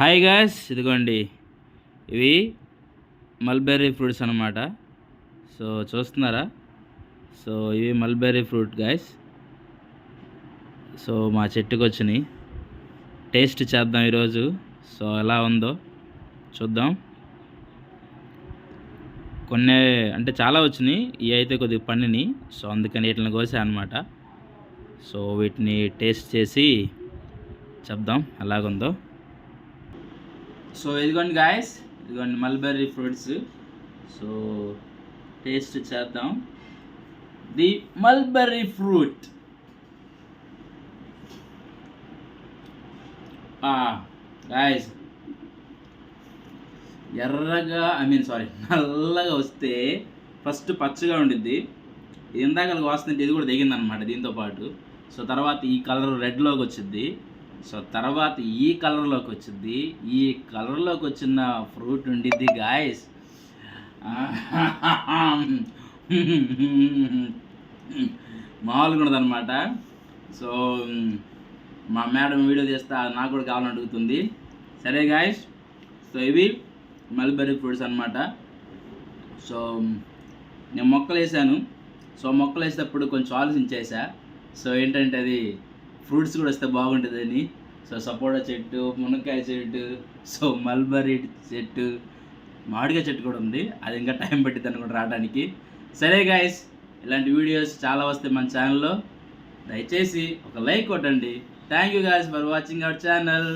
Hi guys ఇదిగోండి. ఇవి mulberry fruits అన్నమాట. సో చూస్తున్నారా? సో ఇవి మల్బెర్రీ ఫ్రూట్ గాయస్ సో మా చెట్టుకు వచ్చినాయి టేస్ట్ చేద్దాం ఈరోజు. సో ఎలా ఉందో చూద్దాం. కొన్ని అంటే చాలా వచ్చినాయి ఇవి అయితే కొద్దిగా పండినాయి. సో అందుకని వీటిని కోసా అనమాట సో వీటిని టేస్ట్ చేసి చెప్దాం ఎలాగుందో. సో ఇదిగోండి గాయస్ ఇదిగోండి మల్బెర్రీ ఫ్రూట్స్ సో టేస్ట్ చేద్దాం. ది మల్బెర్రీ ఫ్రూట్ గాయస్ ఎర్రగా ఐ మీన్ సారీ నల్లగా వస్తే ఫస్ట్ పచ్చగా ఉండిద్ది. ఇందాక వస్తుంది ఇది కూడా దిగిందనమాట దీంతో పాటు. సో తర్వాత ఈ కలర్ రెడ్లోకి వచ్చింది సో తర్వాత ఈ కలర్లోకి వచ్చింది. ఈ కలర్లోకి వచ్చిన ఫ్రూట్ ఉండిద్ది గాయస్ మామూలుగా ఉండదన్నమాట సో మా మేడం వీడియో తీస్తే అది నాకు కూడా కావాలని అడుగుతుంది. సరే గాయస్ సో ఇవి మల్బెర్రీ ఫ్రూట్స్ అనమాట సో నేను మొక్కలు వేసాను సో మొక్కలు వేసేటప్పుడు కొంచెం ఆలోచించేసా. సో ఏంటంటే అది ఫ్రూట్స్ కూడా వస్తే బాగుంటుందని. సో సపోటా చెట్టు మునక్కాయ చెట్టు సో మల్బరీ చెట్టు మామిడికాయ చెట్టు కూడా ఉంది. అది ఇంకా టైం పట్టిద్ది కూడా రావడానికి. సరే గాయస్ ఇలాంటి వీడియోస్ చాలా వస్తాయి మన ఛానల్లో దయచేసి ఒక లైక్ కొట్టండి. Thank you guys for watching our channel